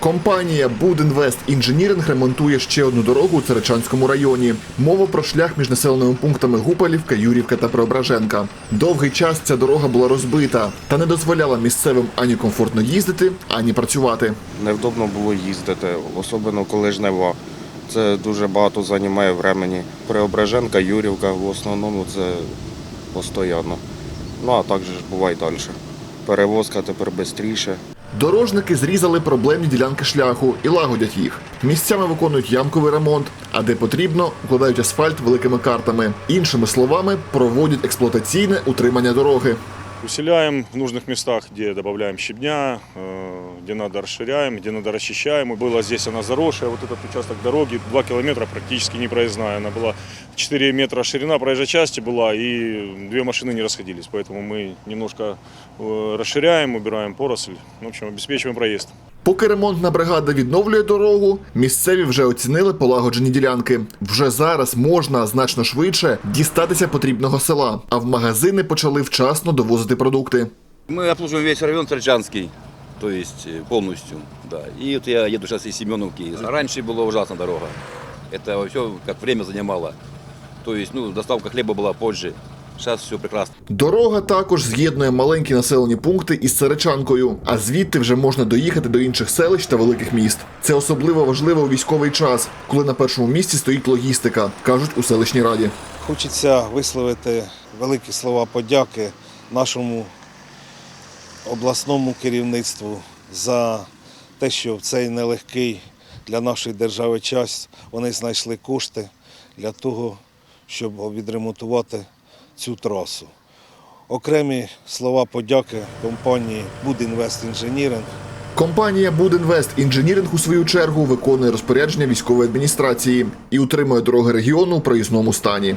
Компанія Будінвест Інженіринг ремонтує ще одну дорогу у Царичанському районі. Мова про шлях між населеними пунктами Гупалівка, Юрівка та Преображенка. Довгий час ця дорога була розбита та не дозволяла місцевим ані комфортно їздити, ані працювати. Невдобно було їздити, особливо коли жнива. Це дуже багато займає времени. Преображенка, Юрівка в основному це постійно. Ну а також буває далі. Перевозка тепер швидше. Дорожники зрізали проблемні ділянки шляху і лагодять їх. Місцями виконують ямковий ремонт, а де потрібно, укладають асфальт великими картами. Іншими словами, проводять експлуатаційне утримання дороги. Усиляем в нужных местах, где добавляем щебня, э, где надо расширяем, где надо расчищаем. И Была здесь она заросшая, вот этот участок дороги 2 километра практически не проездная. Она была 4 метра ширина проезжей части была, и две машины не расходились. Поэтому мы немножко э, расширяем, убираем поросль, в общем, обеспечиваем проезд. Поки ремонтна бригада відновлює дорогу, місцеві вже оцінили полагоджені ділянки. Вже зараз можна значно швидше дістатися потрібного села, а в магазини почали вчасно довозити продукти. Мы обслуживаем весь район Царчанский, то есть э, полностью, да. И вот я еду сейчас из Семеновки. Раньше была ужасная дорога. Это все как время занимало. То есть, ну, доставка хлеба была позже. Сейчас все прекрасно. Дорога також з'єднує маленькі населені пункти із Царичанкою, а звідти вже можна доїхати до інших селищ та великих міст. Це особливо важливо у військовий час, коли на першому місці стоїть логістика, кажуть у селищній раді. Хочеться висловити великі слова подяки нашому обласному керівництву за те, що в цей нелегкий для нашої держави час вони знайшли кошти для того, щоб відремонтувати цю трасу. Окремі слова подяки компанії Будінвест Інженіринг Компанія Будінвест Інженіринг у свою чергу виконує розпорядження військової адміністрації і утримує дороги регіону у проїзному стані.